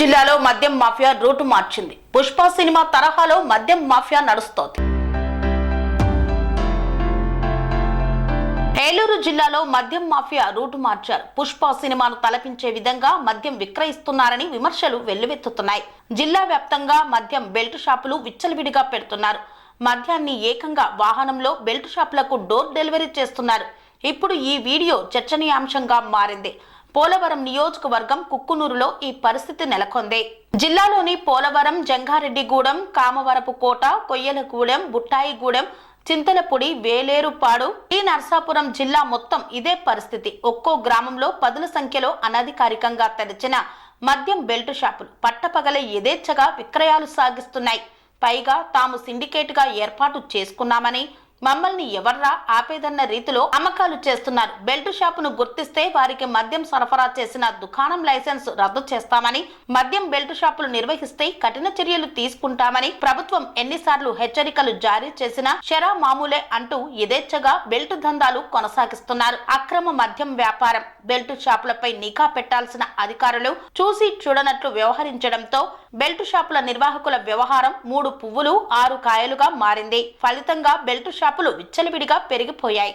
జిల్లాలో మద్యం mafia route మార్చింది. పుష్ప సినిమా తరహాలో మద్యం మాఫియా నడుస్తోంది. ఏలూరు జిల్లాలో మద్యం మాఫియా రూటు మార్చారు. పుష్ప సినిమాను తలపించే విధంగా మద్యం విక్రయిస్తున్నారని విమర్శలు వెల్లువెత్తుతున్నాయి. జిల్లా వ్యాప్తంగా మద్యం బెల్ట్ షాపులు విచ్చలవిడిగా పెడుతున్నారు. మద్యాన్ని ఏకంగా వాహనంలో బెల్ట్ షాపులకు డోర్ డెలివరీ చేస్తున్నారు. ఇప్పుడు ఈ వీడియో చర్చనీయాంశంగా మారింది. పోలవరం నియోజకవర్గం కుక్కునూరులో ఈ పరిస్థితి నెలకొంది. జిల్లాలోని పోలవరం జంగారెడ్డిగూడెం కామవరపు కోట కొయ్యలగూడెం బుట్టాయిగూడెం చింతలపూడి వేలేరుపాడు ఈ నర్సాపురం జిల్లా మొత్తం ఇదే పరిస్థితి. ఒక్కో గ్రామంలో పదుల సంఖ్యలో అనధికారికంగా తెరిచిన మద్యం బెల్ట్ షాపులు పట్టపగలే యథేచ్ఛగా విక్రయాలు సాగిస్తున్నాయి. పైగా తాము సిండికేట్గా ఏర్పాటు చేసుకున్నామని మమ్మల్ని ఎవర్రా ఆపేదన్న రీతిలో అమ్మకాలు చేస్తున్నారు. బెల్ట్ షాపును గుర్తిస్తే వారికి మద్యం సరఫరా చేసిన దుకాణం లైసెన్స్ రద్దు చేస్తామని మద్యం బెల్ట్ షాపులు నిర్వహిస్తే కఠిన చర్యలు తీసుకుంటామని ప్రభుత్వం ఎన్నిసార్లు హెచ్చరికలు జారీ చేసినా షరా మామూలే అంటూ యథేచ్ఛగా బెల్ట్ దందాలు కొనసాగిస్తున్నారు. అక్రమ మద్యం వ్యాపారం బెల్ట్ షాపులపై నిఘా పెట్టాల్సిన అధికారులు చూసి చూడనట్లు వ్యవహరించడంతో బెల్ట్ షాపుల నిర్వాహకుల వ్యవహారం మూడు పువ్వులు ఆరు కాయలుగా మారింది. ఫలితంగా బెల్ట్ షాపులు విచ్చలవిడిగా పెరిగిపోయాయి.